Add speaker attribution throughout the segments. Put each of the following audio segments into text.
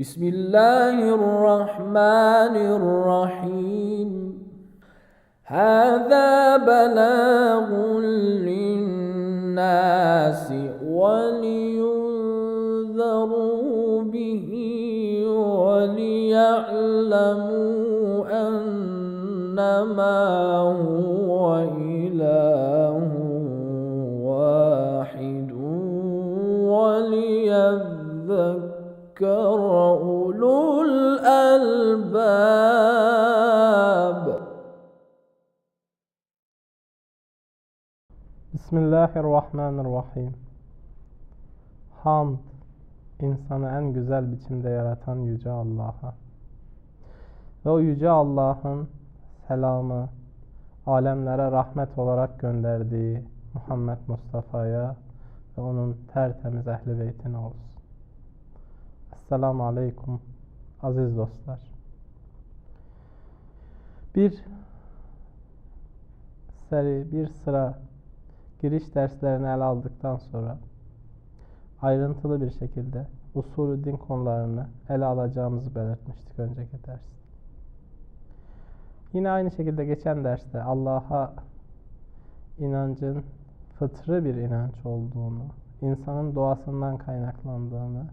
Speaker 1: بسم الله الرحمن الرحيم. هذا بلاغ للناس ولينذروا به وليعلموا أنما هو إله وليذكر أولو الألباب
Speaker 2: Bismillahirrahmanirrahim. Hamd, insanı en güzel biçimde yaratan Yüce Allah'a. Ve o Yüce Allah'ın selamı, alemlere rahmet olarak gönderdiği Muhammed Mustafa'ya ve onun tertemiz ehli beytine olsun. Esselamu Aleyküm aziz dostlar. Bir seri, bir sıra giriş derslerini ele aldıktan sonra ayrıntılı bir şekilde usulü din konularını ele alacağımızı belirtmiştik önceki ders. Yine aynı şekilde geçen derste Allah'a inancın fıtrı bir inanç olduğunu, insanın doğasından kaynaklandığını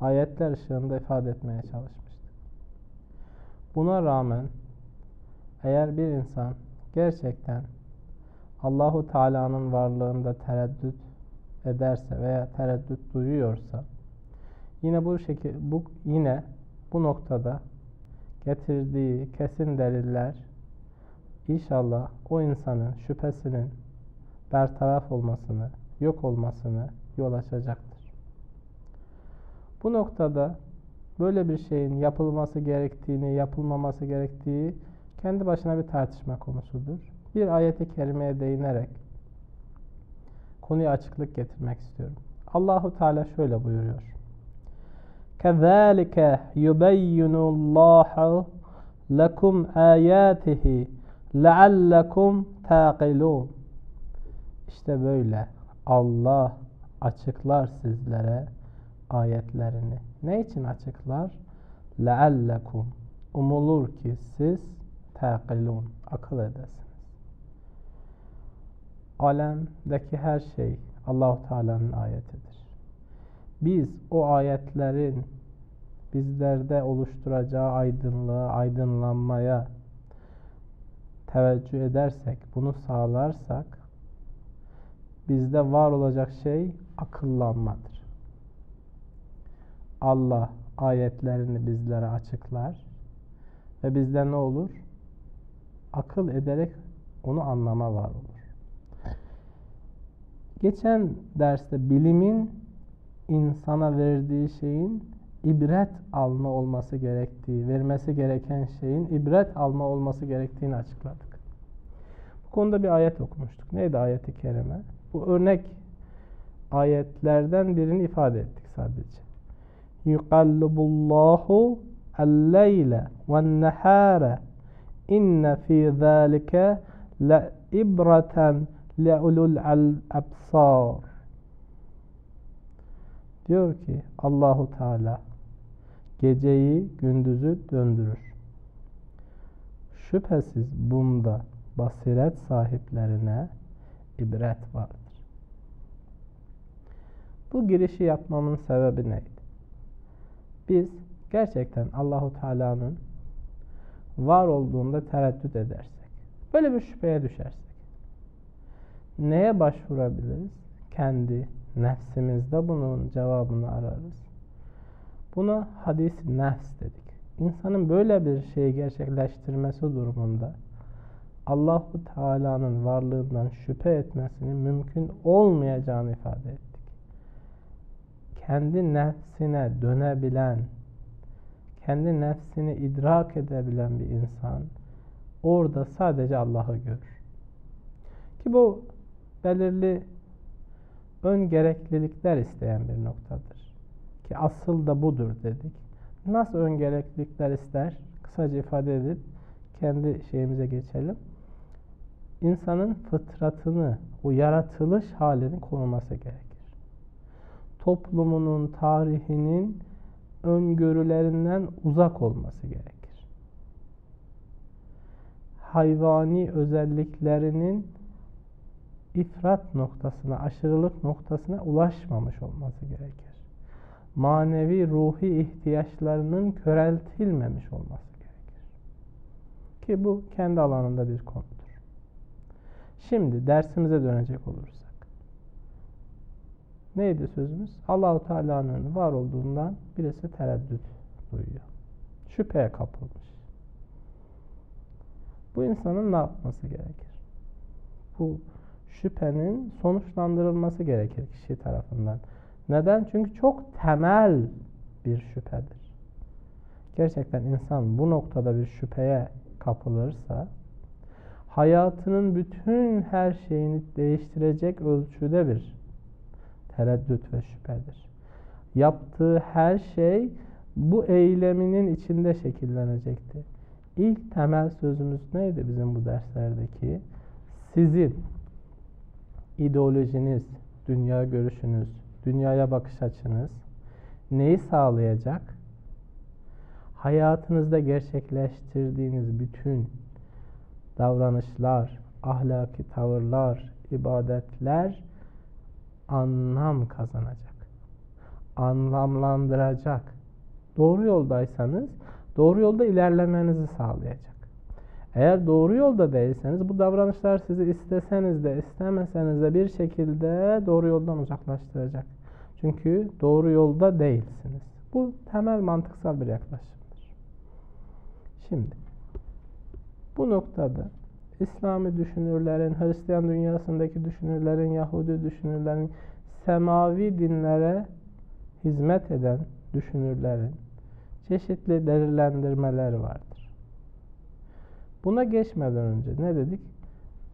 Speaker 2: ayetler ışığında ifade etmeye çalışmıştık. Buna rağmen eğer bir insan gerçekten Allahu Teala'nın varlığında tereddüt ederse veya tereddüt duyuyorsa yine bu şekil bu yine bu noktada getirdiği kesin deliller inşallah o insanın şüphesinin bertaraf olmasını, yok olmasını yol açacaktır. Bu noktada böyle bir şeyin yapılması gerektiğini, yapılmaması gerektiği kendi başına bir tartışma konusudur bir ayeti kerimeye değinerek konuya açıklık getirmek istiyorum. Allahu Teala şöyle buyuruyor. كَذَٰلِكَ يُبَيِّنُ اللّٰهُ لَكُمْ آيَاتِهِ لَعَلَّكُمْ تَعْقِلُونَ İşte böyle Allah açıklar sizlere ayetlerini. Ne için açıklar? لَعَلَّكُمْ Umulur ki siz taqilun akıl edesiniz. Alemdeki her şey Allahu Teala'nın ayetidir. Biz o ayetlerin bizlerde oluşturacağı aydınlığa, aydınlanmaya teveccüh edersek, bunu sağlarsak bizde var olacak şey akıllanmadır. Allah ayetlerini bizlere açıklar ve bizde ne olur? Akıl ederek onu anlama var olur. Geçen derste bilimin insana verdiği şeyin ibret alma olması gerektiği, vermesi gereken şeyin ibret alma olması gerektiğini açıkladık. Bu konuda bir ayet okumuştuk. Neydi ayeti kerime? Bu örnek ayetlerden birini ifade ettik sadece. Yukallibullahu el-leyle ve'n-nehâre inne fî zâlike le ibreten le'ulul absar diyor ki Allahu Teala geceyi gündüzü döndürür. Şüphesiz bunda basiret sahiplerine ibret vardır. Bu girişi yapmamın sebebi neydi? Biz gerçekten Allahu Teala'nın var olduğunda tereddüt edersek, böyle bir şüpheye düşersek, neye başvurabiliriz? Kendi nefsimizde bunun cevabını ararız. Buna hadis nefs dedik. İnsanın böyle bir şeyi gerçekleştirmesi durumunda Allahu Teala'nın varlığından şüphe etmesinin mümkün olmayacağını ifade ettik. Kendi nefsine dönebilen, kendi nefsini idrak edebilen bir insan orada sadece Allah'ı görür. Ki bu belirli ön gereklilikler isteyen bir noktadır. Ki asıl da budur dedik. Nasıl ön gereklilikler ister? Kısaca ifade edip kendi şeyimize geçelim. İnsanın fıtratını, o yaratılış halini koruması gerekir. Toplumunun, tarihinin öngörülerinden uzak olması gerekir. Hayvani özelliklerinin ifrat noktasına, aşırılık noktasına ulaşmamış olması gerekir. Manevi, ruhi ihtiyaçlarının köreltilmemiş olması gerekir. Ki bu kendi alanında bir konudur. Şimdi dersimize dönecek olursak. Neydi sözümüz? Allahu Teala'nın var olduğundan birisi tereddüt duyuyor. Şüpheye kapılmış. Bu insanın ne yapması gerekir? Bu şüphenin sonuçlandırılması gerekir kişi tarafından. Neden? Çünkü çok temel bir şüphedir. Gerçekten insan bu noktada bir şüpheye kapılırsa hayatının bütün her şeyini değiştirecek ölçüde bir tereddüt ve şüphedir. Yaptığı her şey bu eyleminin içinde şekillenecekti. İlk temel sözümüz neydi bizim bu derslerdeki? Sizin ideolojiniz, dünya görüşünüz, dünyaya bakış açınız neyi sağlayacak? Hayatınızda gerçekleştirdiğiniz bütün davranışlar, ahlaki tavırlar, ibadetler anlam kazanacak. Anlamlandıracak. Doğru yoldaysanız doğru yolda ilerlemenizi sağlayacak. Eğer doğru yolda değilseniz bu davranışlar sizi isteseniz de istemeseniz de bir şekilde doğru yoldan uzaklaştıracak. Çünkü doğru yolda değilsiniz. Bu temel mantıksal bir yaklaşımdır. Şimdi bu noktada İslami düşünürlerin, Hristiyan dünyasındaki düşünürlerin, Yahudi düşünürlerin, semavi dinlere hizmet eden düşünürlerin çeşitli değerlendirmeler vardır. Buna geçmeden önce ne dedik?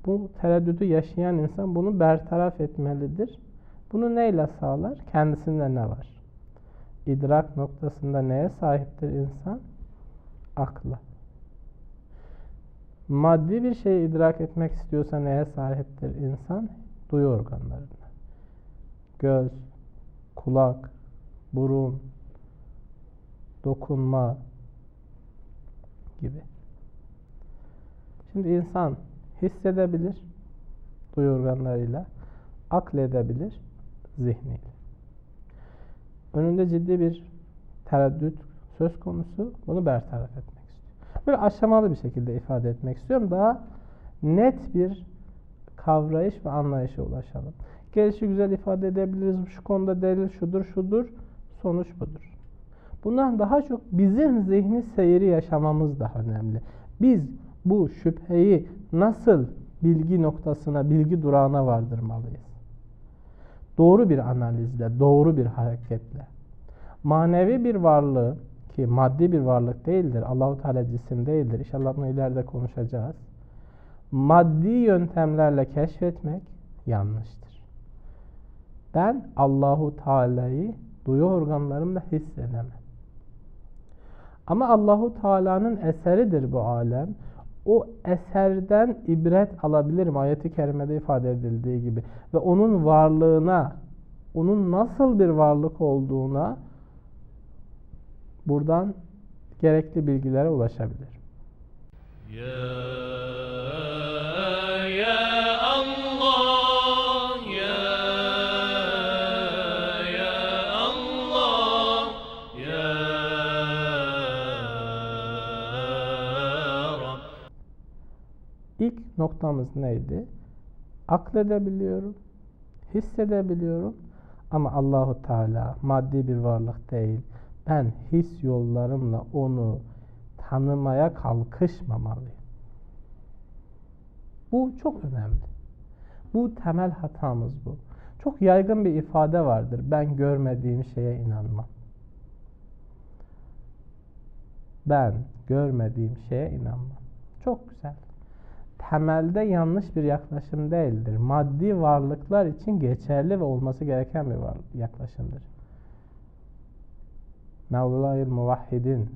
Speaker 2: Bu tereddütü yaşayan insan bunu bertaraf etmelidir. Bunu neyle sağlar? Kendisinde ne var? İdrak noktasında neye sahiptir insan? Akla. Maddi bir şeyi idrak etmek istiyorsa neye sahiptir insan? Duyu organlarına. Göz, kulak, burun, dokunma gibi. Şimdi insan hissedebilir duyu organlarıyla, akledebilir zihniyle. Önünde ciddi bir tereddüt söz konusu. Bunu bertaraf etmek. Böyle aşamalı bir şekilde ifade etmek istiyorum. Daha net bir kavrayış ve anlayışa ulaşalım. Gelişi güzel ifade edebiliriz. Şu konuda delil şudur, şudur. Sonuç budur. Bundan daha çok bizim zihni seyri yaşamamız daha önemli. Biz bu şüpheyi nasıl bilgi noktasına, bilgi durağına vardırmalıyız? Doğru bir analizle, doğru bir hareketle. Manevi bir varlığı ki maddi bir varlık değildir. Allahu Teala cisim değildir. İnşallah bunu ileride konuşacağız. Maddi yöntemlerle keşfetmek yanlıştır. Ben Allahu Teala'yı duyu organlarımla hissedemem. Ama Allahu Teala'nın eseridir bu alem. O eserden ibret alabilirim ayeti kerimede ifade edildiği gibi ve onun varlığına, onun nasıl bir varlık olduğuna buradan gerekli bilgilere
Speaker 3: ya Rab
Speaker 2: İlk noktamız neydi? Akledebiliyorum, hissedebiliyorum ama Allahu Teala maddi bir varlık değil. Ben his yollarımla onu tanımaya kalkışmamalıyım. Bu çok önemli. Bu temel hatamız bu. Çok yaygın bir ifade vardır. Ben görmediğim şeye inanmam. Ben görmediğim şeye inanmam. Çok güzel. Temelde yanlış bir yaklaşım değildir. Maddi varlıklar için geçerli ve olması gereken bir yaklaşımdır. Mevla-i Muvahhidin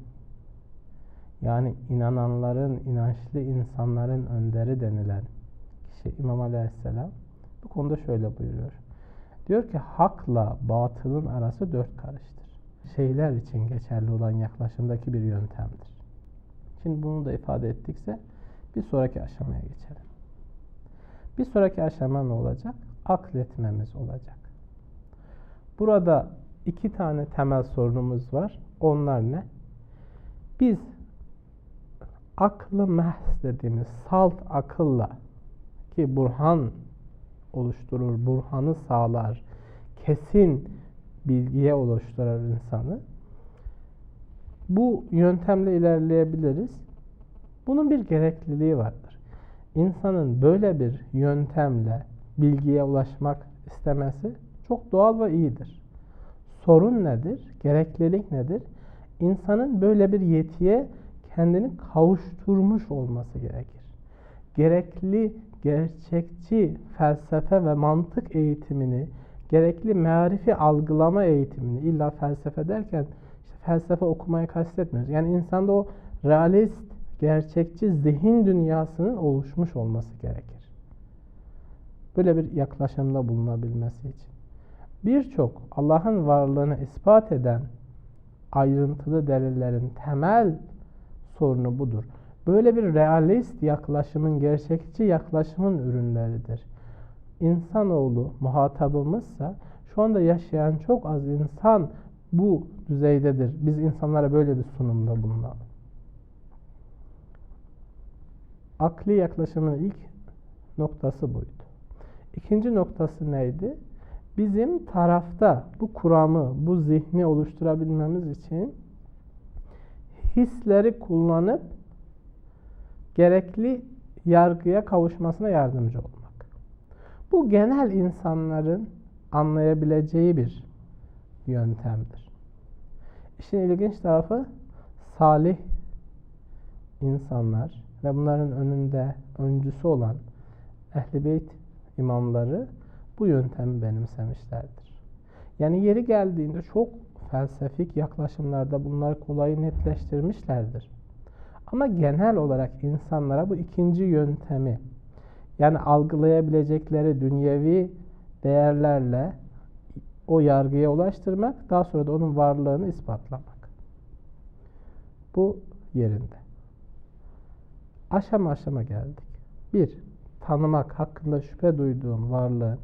Speaker 2: yani inananların, inançlı insanların önderi denilen kişi İmam Aleyhisselam bu konuda şöyle buyuruyor. Diyor ki hakla batılın arası dört karıştır. şeyler için geçerli olan yaklaşımdaki bir yöntemdir. Şimdi bunu da ifade ettikse bir sonraki aşamaya geçelim. Bir sonraki aşama ne olacak? Akletmemiz olacak. Burada iki tane temel sorunumuz var. Onlar ne? Biz aklı mehz dediğimiz salt akılla ki burhan oluşturur, burhanı sağlar, kesin bilgiye oluşturur insanı. Bu yöntemle ilerleyebiliriz. Bunun bir gerekliliği vardır. İnsanın böyle bir yöntemle bilgiye ulaşmak istemesi çok doğal ve iyidir. Sorun nedir? Gereklilik nedir? İnsanın böyle bir yetiye kendini kavuşturmuş olması gerekir. Gerekli, gerçekçi felsefe ve mantık eğitimini, gerekli mearifi algılama eğitimini, illa felsefe derken işte felsefe okumayı kastetmiyoruz. Yani insanda o realist, gerçekçi zihin dünyasının oluşmuş olması gerekir. Böyle bir yaklaşımda bulunabilmesi için. Birçok Allah'ın varlığını ispat eden ayrıntılı delillerin temel sorunu budur. Böyle bir realist yaklaşımın, gerçekçi yaklaşımın ürünleridir. İnsanoğlu muhatabımızsa şu anda yaşayan çok az insan bu düzeydedir. Biz insanlara böyle bir sunumda bulunalım. Akli yaklaşımın ilk noktası buydu. İkinci noktası neydi? Bizim tarafta bu kuramı, bu zihni oluşturabilmemiz için hisleri kullanıp gerekli yargıya kavuşmasına yardımcı olmak. Bu genel insanların anlayabileceği bir yöntemdir. İşin ilginç tarafı salih insanlar ve bunların önünde öncüsü olan Ehl-i Beyt imamları bu yöntemi benimsemişlerdir. Yani yeri geldiğinde çok felsefik yaklaşımlarda bunlar kolay netleştirmişlerdir. Ama genel olarak insanlara bu ikinci yöntemi yani algılayabilecekleri dünyevi değerlerle o yargıya ulaştırmak, daha sonra da onun varlığını ispatlamak. Bu yerinde. Aşama aşama geldik. Bir, tanımak, hakkında şüphe duyduğum varlığın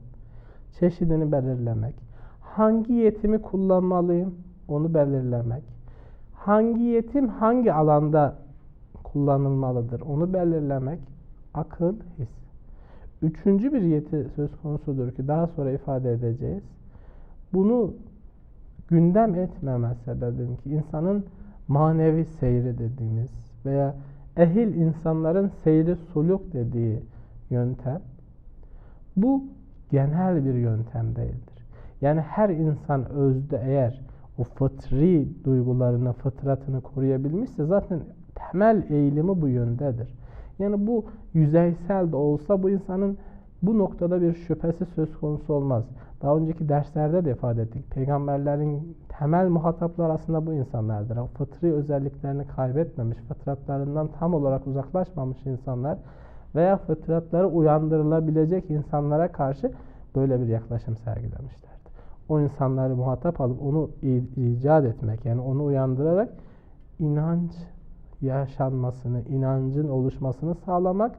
Speaker 2: çeşidini belirlemek. Hangi yetimi kullanmalıyım? Onu belirlemek. Hangi yetim hangi alanda kullanılmalıdır? Onu belirlemek. Akıl, his. Üçüncü bir yeti söz konusudur ki daha sonra ifade edeceğiz. Bunu gündem etmeme sebebim ki insanın manevi seyri dediğimiz veya ehil insanların seyri suluk dediği yöntem bu genel bir yöntem değildir. Yani her insan özde eğer o fıtri duygularını, fıtratını koruyabilmişse zaten temel eğilimi bu yöndedir. Yani bu yüzeysel de olsa bu insanın bu noktada bir şüphesi söz konusu olmaz. Daha önceki derslerde de ifade ettik. Peygamberlerin temel muhatapları aslında bu insanlardır. O fıtri özelliklerini kaybetmemiş, fıtratlarından tam olarak uzaklaşmamış insanlar veya fıtratları uyandırılabilecek insanlara karşı böyle bir yaklaşım sergilemişlerdi. O insanları muhatap alıp onu icat etmek, yani onu uyandırarak inanç yaşanmasını, inancın oluşmasını sağlamak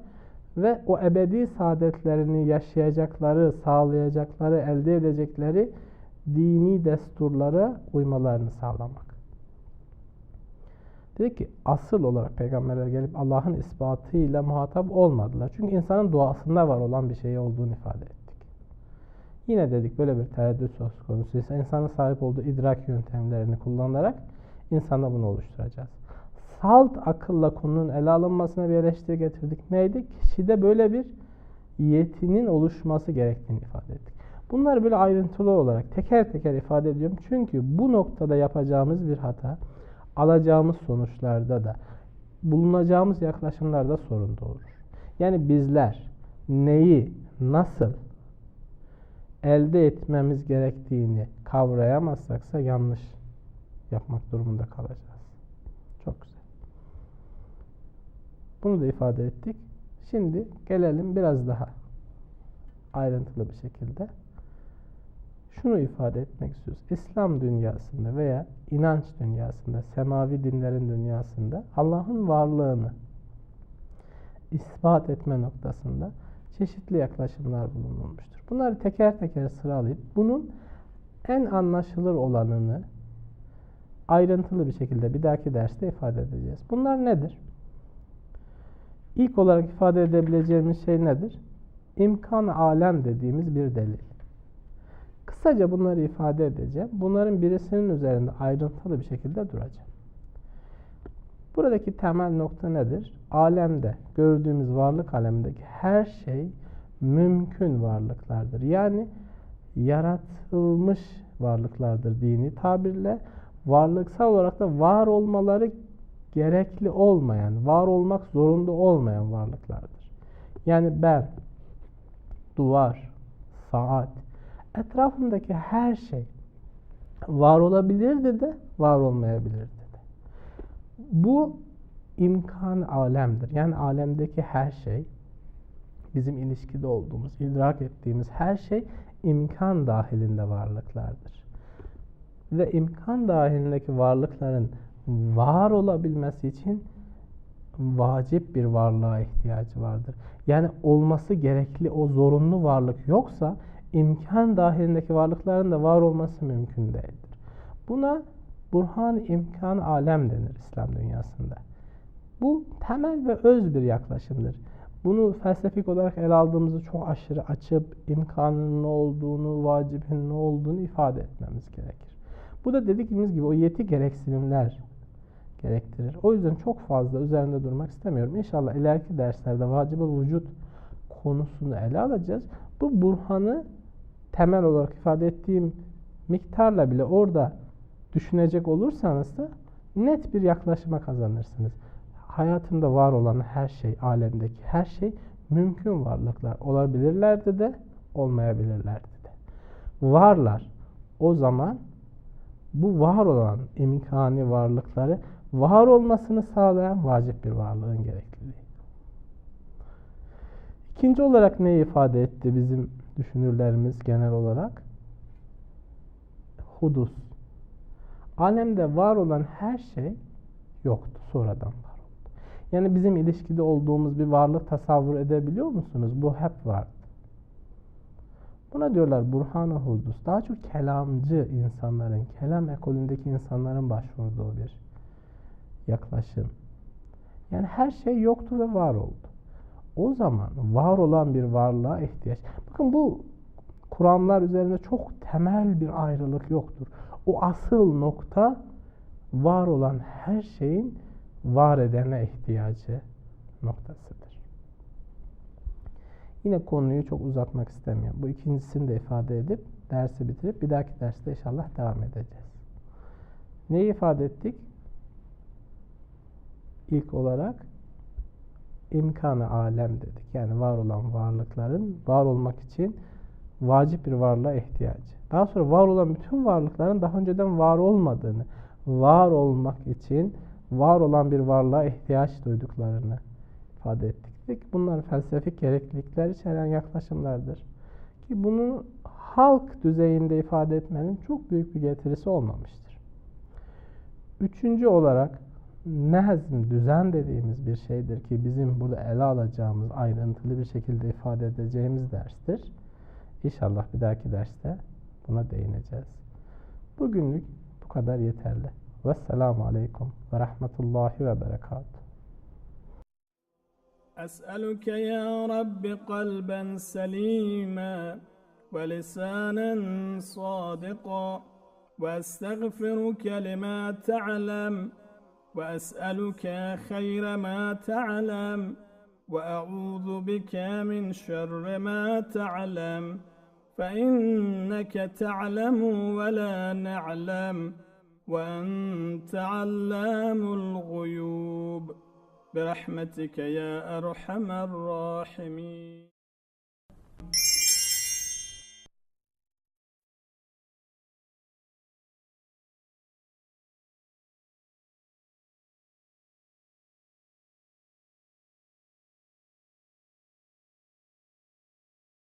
Speaker 2: ve o ebedi saadetlerini yaşayacakları, sağlayacakları, elde edecekleri dini desturlara uymalarını sağlamak. Dedi ki asıl olarak peygamberler gelip Allah'ın ispatıyla muhatap olmadılar. Çünkü insanın doğasında var olan bir şey olduğunu ifade ettik. Yine dedik böyle bir tereddüt söz konusu. İnsanın sahip olduğu idrak yöntemlerini kullanarak insanda bunu oluşturacağız. Salt akılla konunun ele alınmasına bir eleştiri getirdik. Neydi? Kişide böyle bir yetinin oluşması gerektiğini ifade ettik. Bunları böyle ayrıntılı olarak teker teker ifade ediyorum. Çünkü bu noktada yapacağımız bir hata alacağımız sonuçlarda da bulunacağımız yaklaşımlarda sorun doğurur. Yani bizler neyi nasıl elde etmemiz gerektiğini kavrayamazsaksa yanlış yapmak durumunda kalacağız. Çok güzel. Bunu da ifade ettik. Şimdi gelelim biraz daha ayrıntılı bir şekilde şunu ifade etmek istiyoruz. İslam dünyasında veya inanç dünyasında, semavi dinlerin dünyasında Allah'ın varlığını ispat etme noktasında çeşitli yaklaşımlar bulunulmuştur. Bunları teker teker sıralayıp bunun en anlaşılır olanını ayrıntılı bir şekilde bir dahaki derste ifade edeceğiz. Bunlar nedir? İlk olarak ifade edebileceğimiz şey nedir? İmkan alem dediğimiz bir delil. Kısaca bunları ifade edeceğim. Bunların birisinin üzerinde ayrıntılı bir şekilde duracağım. Buradaki temel nokta nedir? Alemde, gördüğümüz varlık alemindeki her şey mümkün varlıklardır. Yani yaratılmış varlıklardır dini tabirle. Varlıksal olarak da var olmaları gerekli olmayan, var olmak zorunda olmayan varlıklardır. Yani ben, duvar, saat, etrafımdaki her şey var olabilirdi de var olmayabilirdi de. Bu imkan alemdir. Yani alemdeki her şey bizim ilişkide olduğumuz, idrak ettiğimiz her şey imkan dahilinde varlıklardır. Ve imkan dahilindeki varlıkların var olabilmesi için vacip bir varlığa ihtiyacı vardır. Yani olması gerekli o zorunlu varlık yoksa imkan dahilindeki varlıkların da var olması mümkün değildir. Buna burhan imkan alem denir İslam dünyasında. Bu temel ve öz bir yaklaşımdır. Bunu felsefik olarak ele aldığımızda çok aşırı açıp imkanın ne olduğunu, vacibin ne olduğunu ifade etmemiz gerekir. Bu da dediğimiz gibi o yeti gereksinimler gerektirir. O yüzden çok fazla üzerinde durmak istemiyorum. İnşallah ileriki derslerde vacibul vücut konusunu ele alacağız. Bu burhanı temel olarak ifade ettiğim miktarla bile orada düşünecek olursanız da net bir yaklaşıma kazanırsınız. Hayatında var olan her şey, alemdeki her şey mümkün varlıklar olabilirlerdi de olmayabilirlerdi de. Varlar. O zaman bu var olan imkani varlıkları var olmasını sağlayan vacip bir varlığın gerekliliği. İkinci olarak ne ifade etti bizim düşünürlerimiz genel olarak? Hudus. Alemde var olan her şey yoktu, sonradan var oldu. Yani bizim ilişkide olduğumuz bir varlık tasavvur edebiliyor musunuz? Bu hep vardı. Buna diyorlar burhan hudus. Daha çok kelamcı insanların, kelam ekolündeki insanların başvurduğu bir yaklaşım. Yani her şey yoktu ve var oldu. O zaman var olan bir varlığa ihtiyaç. Bakın bu kuramlar üzerinde çok temel bir ayrılık yoktur. O asıl nokta var olan her şeyin var edene ihtiyacı noktasıdır. Yine konuyu çok uzatmak istemiyorum. Bu ikincisini de ifade edip dersi bitirip bir dahaki derste inşallah devam edeceğiz. Neyi ifade ettik? İlk olarak imkanı alem dedik. Yani var olan varlıkların var olmak için vacip bir varlığa ihtiyacı. Daha sonra var olan bütün varlıkların daha önceden var olmadığını, var olmak için var olan bir varlığa ihtiyaç duyduklarını ifade ettik. Bunlar felsefik gereklilikler içeren yaklaşımlardır. Ki bunu halk düzeyinde ifade etmenin çok büyük bir getirisi olmamıştır. Üçüncü olarak nezm, düzen dediğimiz bir şeydir ki bizim burada ele alacağımız, ayrıntılı bir şekilde ifade edeceğimiz derstir. İnşallah bir dahaki derste buna değineceğiz. Bugünlük bu kadar yeterli. Vesselamu Aleyküm ve Rahmetullahi ve Berekatuhu.
Speaker 4: أسألك يا رب قلبا سليما ولسانا صادقا وأستغفرك لما تعلم وأسألك خير ما تعلم وأعوذ بك من شر ما تعلم فإنك تعلم ولا نعلم وأنت علام الغيوب برحمتك يا أرحم الراحمين